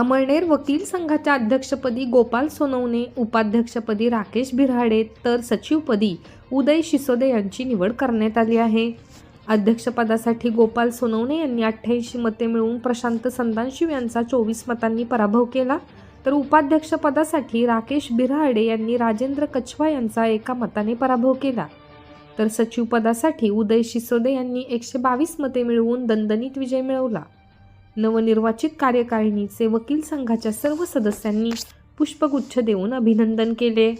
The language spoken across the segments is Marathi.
अमळनेर वकील संघाच्या अध्यक्षपदी गोपाल सोनवणे उपाध्यक्षपदी राकेश बिराडे तर सचिवपदी उदय शिसोदे यांची निवड करण्यात आली आहे. अध्यक्षपदासाठी गोपाल सोनवणे यांनी अठ्ठ्याऐंशी मते मिळवून प्रशांत संदानशिव यांचा चोवीस मतांनी पराभव केला. तर उपाध्यक्षपदासाठी राकेश बिराडे यांनी राजेंद्र कछवा यांचा एका मताने पराभव केला. तर सचिवपदासाठी उदय शिसोदे यांनी एकशे बावीस मते मिळवून दणदणीत विजय मिळवला. नवनिर्वाचित कार्यकारिणीचे वकील संघाच्या सर्व सदस्यांनी पुष्पगुच्छ देऊन अभिनंदन केले.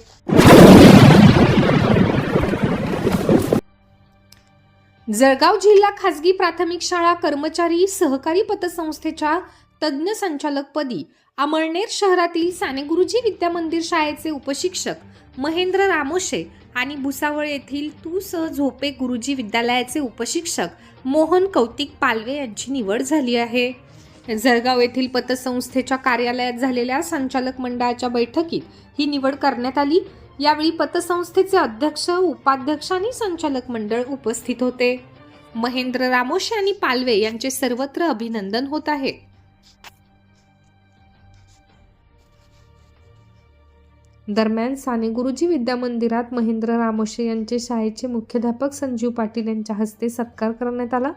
जळगाव जिल्हा खाजगी प्राथमिक शाळा कर्मचारी सहकारी पतसंस्थेच्या तज्ज्ञ संचालकपदी अमळनेर शहरातील सानेगुरुजी विद्यामंदिर शाळेचे उपशिक्षक महेंद्र रामोशे आणि भुसावळ येथील तू स झोपे गुरुजी विद्यालयाचे उपशिक्षक मोहन कौतिक पालवे यांची निवड झाली आहे. जळगाव येथील पतसंस्थेच्या कार्यालयात झालेल्या संचालक मंडळाच्या बैठकीत ही निवड करण्यात आली. यावेळी पतसंस्थेचे अध्यक्ष उपाध्यक्ष आणि संचालक मंडळ उपस्थित होते. महेंद्र रामोशे आणि पालवे यांचे सर्वत्र अभिनंदन होत आहे. दरम्यान साने गुरुजी विद्या मंदिरात महेंद्र रामोशे यांचे शाळेचे मुख्याध्यापक संजीव पाटील यांच्या हस्ते सत्कार करण्यात आला.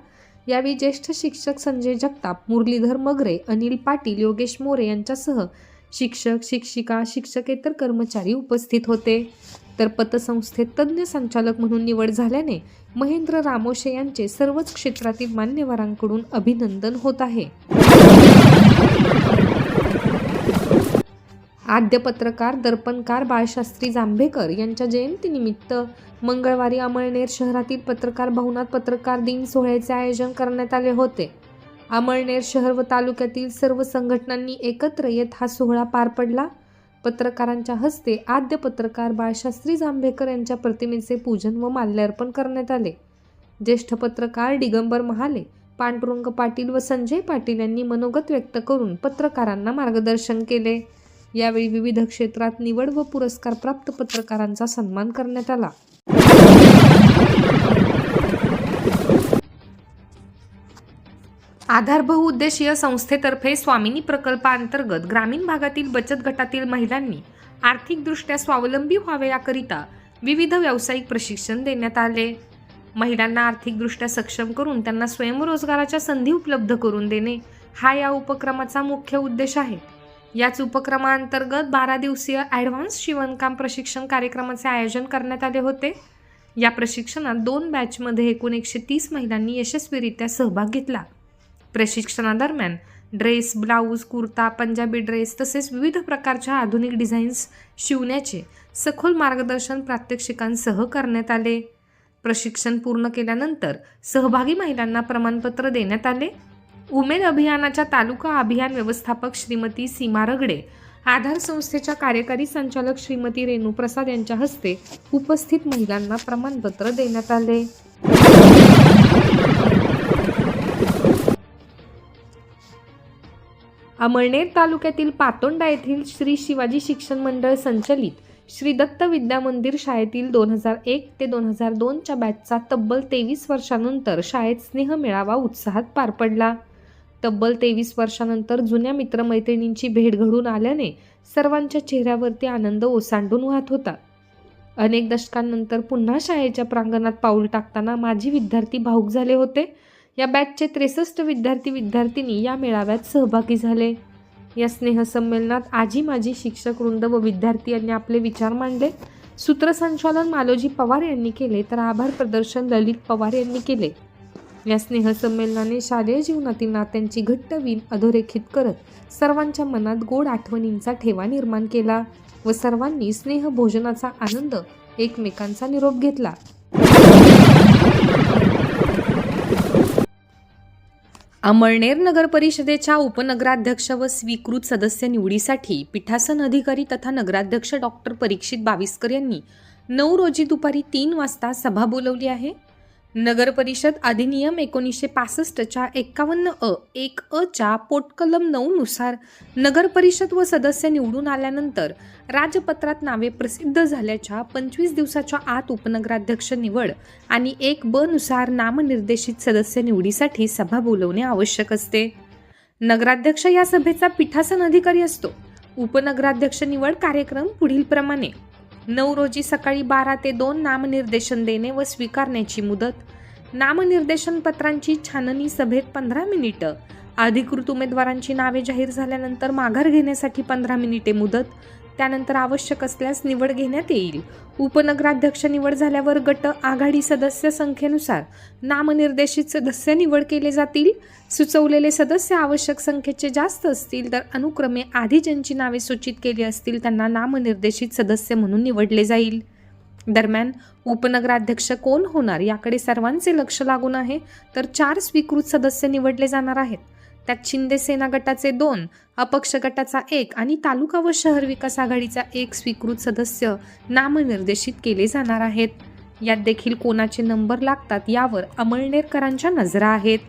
यावेळी ज्येष्ठ शिक्षक संजय जगताप मुरलीधर मगरे अनिल पाटील योगेश मोरे यांच्यासह शिक्षक शिक्षिका शिक्षकेतर कर्मचारी उपस्थित होते. तर पतसंस्थेत तज्ज्ञ संचालक म्हणून निवड झाल्याने महेंद्र रामोशे यांचे सर्वच क्षेत्रातील मान्यवरांकडून अभिनंदन होत आहे. आद्य पत्रकार दर्पणकार बाळशास्त्री जांभेकर यांच्या जयंतीनिमित्त मंगळवारी अमळनेर शहरातील पत्रकार भवनात पत्रकार दिन सोहळ्याचे आयोजन करण्यात आले होते. अमळनेर शहर व तालुक्यातील सर्व संघटनांनी एकत्र येत हा सोहळा पार पडला. पत्रकारांच्या हस्ते आद्य पत्रकार बाळशास्त्री जांभेकर यांच्या प्रतिमेचे पूजन व माल्यार्पण करण्यात आले. ज्येष्ठ पत्रकार दिगंबर महाले पांडुरंग पाटील व संजय पाटील यांनी मनोगत व्यक्त करून पत्रकारांना मार्गदर्शन केले. यावेळी विविध क्षेत्रात निवड व पुरस्कार प्राप्त पत्रकारांचा सन्मान करण्यात आला. आधार बहुउद्देशीय संस्थेतर्फे स्वामिनी प्रकल्पाअंतर्गत ग्रामीण भागातील बचत गटातील महिलांनी आर्थिकदृष्ट्या स्वावलंबी व्हावे याकरिता विविध व्यावसायिक प्रशिक्षण देण्यात आले. महिलांना आर्थिकदृष्ट्या सक्षम करून त्यांना स्वयंरोजगाराच्या संधी उपलब्ध करून देणे हा या उपक्रमाचा मुख्य उद्देश आहे. याच उपक्रमाअंतर्गत बारा दिवसीय ॲडव्हान्स शिवणकाम प्रशिक्षण कार्यक्रमाचे आयोजन करण्यात आले होते. या प्रशिक्षणात दोन बॅचमध्ये एकूण एकशे तीस महिलांनी यशस्वीरित्या सहभाग घेतला. प्रशिक्षणादरम्यान dress blouse kurta Punjabi dress तसेच विविध प्रकारच्या आधुनिक डिझाईन्स शिवण्याचे सखोल मार्गदर्शन प्रात्यक्षिकांसह करण्यात आले. प्रशिक्षण पूर्ण केल्यानंतर सहभागी महिलांना प्रमाणपत्र देण्यात आले. उमेद अभियानाच्या तालुका अभियान व्यवस्थापक श्रीमती सीमा रगडे आधार संस्थेच्या कार्यकारी संचालक श्रीमती रेणू प्रसाद यांच्या हस्ते उपस्थित महिलांना प्रमाणपत्र देण्यात आले. अमळनेर तालुक्यातील पातोंडा येथील श्री शिवाजी शिक्षण मंडळ संचलित श्री दत्त विद्या मंदिर शाळेतील दोन हजार एक ते दोन हजार दोनच्या बॅचचा तब्बल तेवीस वर्षानंतर शाळेत स्नेह मेळावा उत्साहात पार पडला. तब्बल तेवीस वर्षानंतर जुन्या मित्रमैत्रिणींची भेट घडून आल्याने सर्वांच्या चेहऱ्यावरती आनंद ओसांडून वाहत होता. अनेक दशकांनंतर पुन्हा शाळेच्या प्रांगणात पाऊल टाकताना माजी विद्यार्थी भाऊक झाले होते. या बॅचचे त्रेसष्ट विद्यार्थी विद्यार्थिनी या मेळाव्यात सहभागी झाले. या स्नेहसंमेलनात आजी माजी शिक्षक वृंद व विद्यार्थी यांनी आपले विचार मांडले. सूत्रसंचालन मालोजी पवार यांनी केले तर आभार प्रदर्शन ललित पवार यांनी केले. या स्नेहसंमेलनाने शालेय जीवनातील नात्यांची घट्ट वीण अधोरेखित करत सर्वांच्या मनात गोड आठवणींचा ठेवा निर्माण केला व सर्वांनी स्नेह भोजनाचा आनंद एकमेकांचा निरोप घेतला. अमळनेर नगर परिषदेच्या उपनगराध्यक्ष व स्वीकृत सदस्य निवडीसाठी पीठासन अधिकारी तथा नगराध्यक्ष डॉक्टर परीक्षित बाविस्कर यांनी नऊ रोजी दुपारी तीन वाजता सभा बोलवली आहे. नगर परिषद अधिनियम एकोणीसशे पासष्टच्या एक्कावन्न अ एक अ च्या पोटकलम नऊनुसार नगरपरिषद नगर परिषद व सदस्य निवडून आल्यानंतर राजपत्रात नावे प्रसिद्ध झाल्याच्या पंचवीस दिवसाच्या आत उपनगराध्यक्ष निवड आणि एक ब नुसार नामनिर्देशित सदस्य निवडीसाठी सभा बोलवणे आवश्यक असते. नगराध्यक्ष या सभेचा पीठासन अधिकारी असतो. उपनगराध्यक्ष निवड कार्यक्रम पुढीलप्रमाणे नऊ रोजी सकाळी बारा ते दोन नामनिर्देशन देणे व स्वीकारण्याची मुदत. नामनिर्देशन पत्रांची छाननी सभेत पंधरा मिनिटं. अधिकृत उमेदवारांची नावे जाहीर झाल्यानंतर माघार घेण्यासाठी पंधरा मिनिटे मुदत. त्यानंतर आवश्यक असल्यास निवड घेण्यात येईल. उपनगराध्यक्ष निवड झाल्यावर गट आघाडी सदस्य संख्येनुसार नामनिर्देशित सदस्य निवड केले जातील. सुचवलेले सदस्य आवश्यक संख्येचे जास्त असतील तर अनुक्रमे आधी ज्यांची नावे सूचित केली असतील त्यांना नामनिर्देशित सदस्य म्हणून निवडले जाईल. दरम्यान उपनगराध्यक्ष कोण होणार याकडे सर्वांचे लक्ष लागून आहे. तर चार स्वीकृत सदस्य निवडले जाणार आहेत. त्यात शिंदे सेना गटाचे दोन अपक्ष गटाचा एक आणि तालुका व शहर विकास आघाडीचा एक स्वीकृत सदस्य नामनिर्देशित केले जाणार आहेत. यात देखील कोणाचे नंबर लागतात यावर अमळनेरकरांच्या नजरा आहेत.